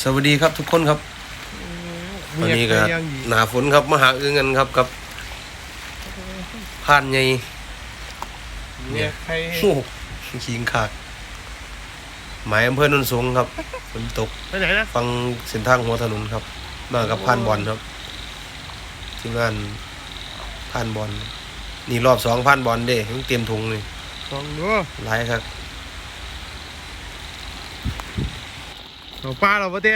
สวัสดีครับทุกคนครับวันนี้ก็หนาฝนครับมาหาเอื้อเงินครับกับผ่านใหญ่เนี่ยใครโอ้โหขิงขากหมายอำเภอโนนสูงครับฝนตกไปไหนนะฟังเส้นทางหัวถนนครับ มากับผ่านบอลครับทีมงานผ่านบอลนี่รอบสองผ่านบอลเด้ยังเตรียมถุงเลยลองดูหลายครับ เอาปลาเราปะเต้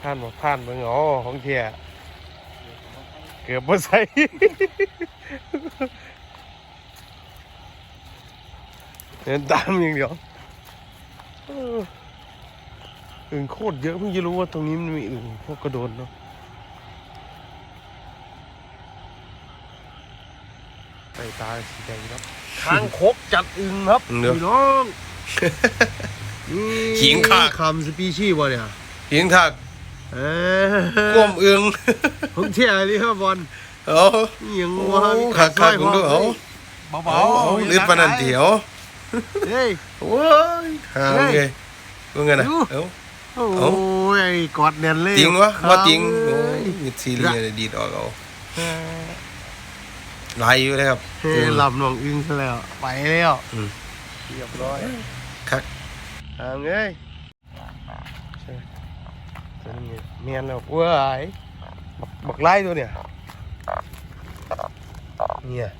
ผ่านบ่ผ่านเบิ่งอ๋อของเทียเกือบบ่ใส่เดินตามอย่างเดียวอึ่งโคตรเยอะเพิ่งจะรู้ว่าตรงนี้มันมีอึ่งพวกกระโดนเนาะ ใส่ตาสีแดงครับทางคกจัดอึ่งครับเนื้อพี่น้องนี่ขิงขาดคำสปีชีส์บ่เนี่ยขิงขากเอก้วมเอื้องผมเที่ยวเลยครับบอลเอาอิหยังโอ้วะขาดขาดคุณดูเอาเบาเอาเอาลืดปานนันเถียวเฮ้ย โอ้ยห่างเลยว่าไงนะดูเอ้า โอ้เอายกอดแน่นเลยจริงวะครับว่าจริงเอ้โอ้ยยมีซีเรียสดีดออกเอา เออ หลายอยู่เลยครับเฮ้ยหลับหน่วงอึ้งซะแล้ว ไปแล้วอืมเรียบร้อยคักทางเอ้ยใช่ตัวนี้เมียนแล้วเว้ยบักบักไล่ตัวเนี่ยเนี่ย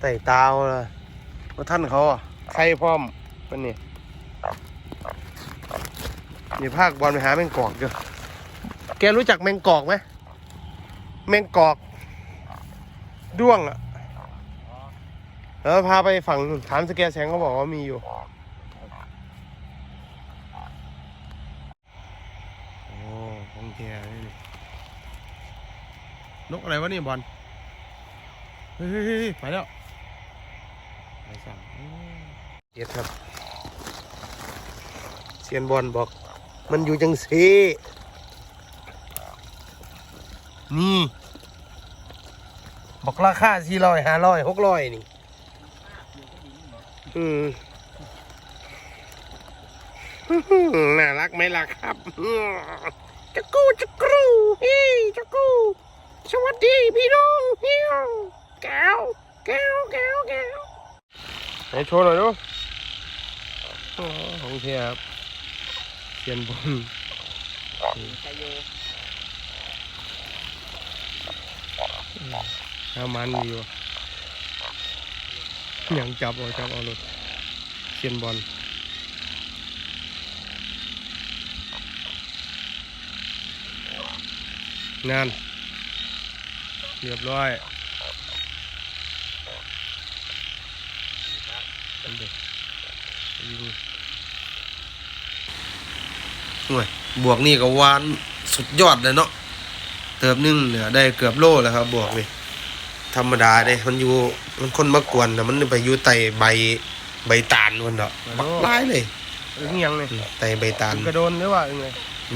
ไต่ตาวเลยว่าท่านเขาอะใครพร้อมเป็นนี่มีภาคบอลไปหาแมงกอกเด้อแกรู้จักแมงกอกไหมแมงกอก ด้วงอะแล้วพาไปฝั่งนู่นสแกแสงเขาบอกว่ามีอยู่โอ้ของแกนี่นี่นกอะไรวะนี่บอลเฮ้ยไปแล้วไปสั่งเย็ดครับเซียนบอลบอก มันอยู่จังสีนี่ บอกราคาสี่ร้อยห้าร้อยหกร้อยนี่ อืมน่ารักไหมล่ะครับจักกูจักกรูเฮ้ยจักกูสวัสดีพี่น้องเฮียวแก้วแก้วแก้วแก้วไหนโชว์หน่อยดูโอ้ของเทียบเทียนบน น้ำมันอยู่ยังจับเอาจับเอาเลยเทียนบอลงานเรียบร้อยอันเด็กยิงโอ้ยบวกนี่ก็วานสุดยอดเลยเนาะเติบหนึ่งเนี่ยได้เกือบโลแล้วครับบวกนี่ ธรรมดาเด้มันอยู่มันคนมากวนแต่มันไปอยู่ไตใบใบตาลคนเนาะบักร้ายเลยเอึ้งยังเลยไตใบตาลกระโดนหรือว่าเอึ้งเลย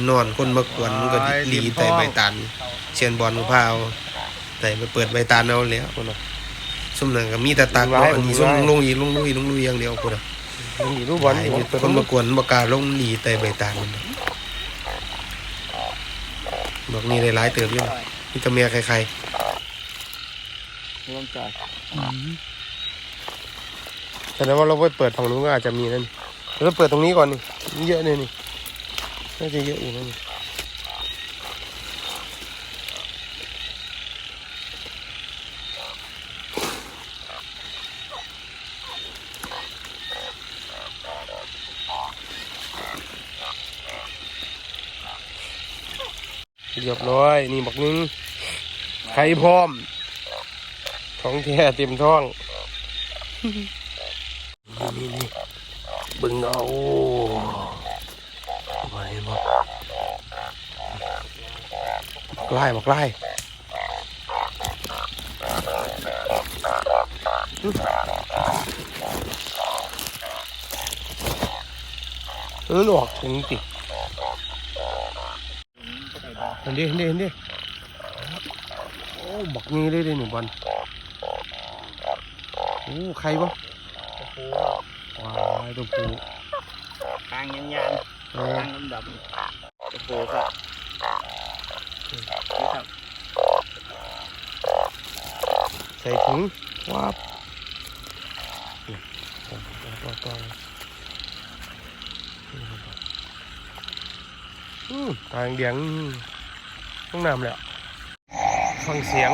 นอนคนมากวนมันก็หลีไตใบตาลเชียนบอลมะพร้าวไตไปเปิดใบตาลเอาแล้วคนเนาะซุ่มนั่นก็มีแต่ตากเนาะอันนี้ซุ่มลงอีลงลุยลงลุยอย่างเดียวคนเนาะยังอยู่รูปบอลหลายอยู่อยู่คนมากวนบกล้าลงหลีไตใบตาลมันเนาะบอกนี่ได้หลายเติบอยู่นี่ก็เมียใคร ร่วมใจแต่ว่าเราไปเปิดฝั่งนู้นก็อาจจะมีนั่นเราเปิดตรงนี้ก่อนนี่นี่เยอะเลยนี่น่าจะเยอะอยู่นะนี่เรียบร้อย นี่บักนึงไข่พร้อม ของแท้เต็มท้องนี่นี่บึงเอาไปบอกไล่บอกไล่เออหลอกถึงติเห็นดิเห็นดิเห็นดิโอ้บักนี้เลยเลยหนึ่งบอล โอ้ใครวะผูว้ายตัวผู้กลางยันยันเออกลางดำๆตัวผูครับนี่ครับใส่ถุงว้าบนี่ต่อต่อต่ออืมตางเดียงต้องน้ำแล้วฟังเสียง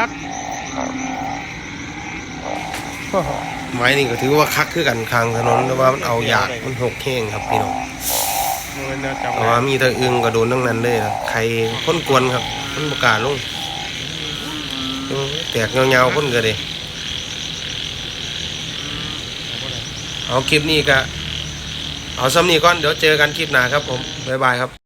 คักไม้นี่ก็ถือว่าคักคือกันคางถนนแต่ว่ามันเอาหยาดมันหกแห้งครับพี่น้องมันน่าจำแต่ว่ามีแตะอึงก็โดนทั้งนั้นเลยนะใครค้นกวนครับมันประกล้าศลงเออแตกเงาๆค้นก็เลยเอาคลิปนี้ก็เอาซ้ำนี้ก่อนเดี๋ยวเจอกันคลิปหน้าครับผมบ๊ายบายครับ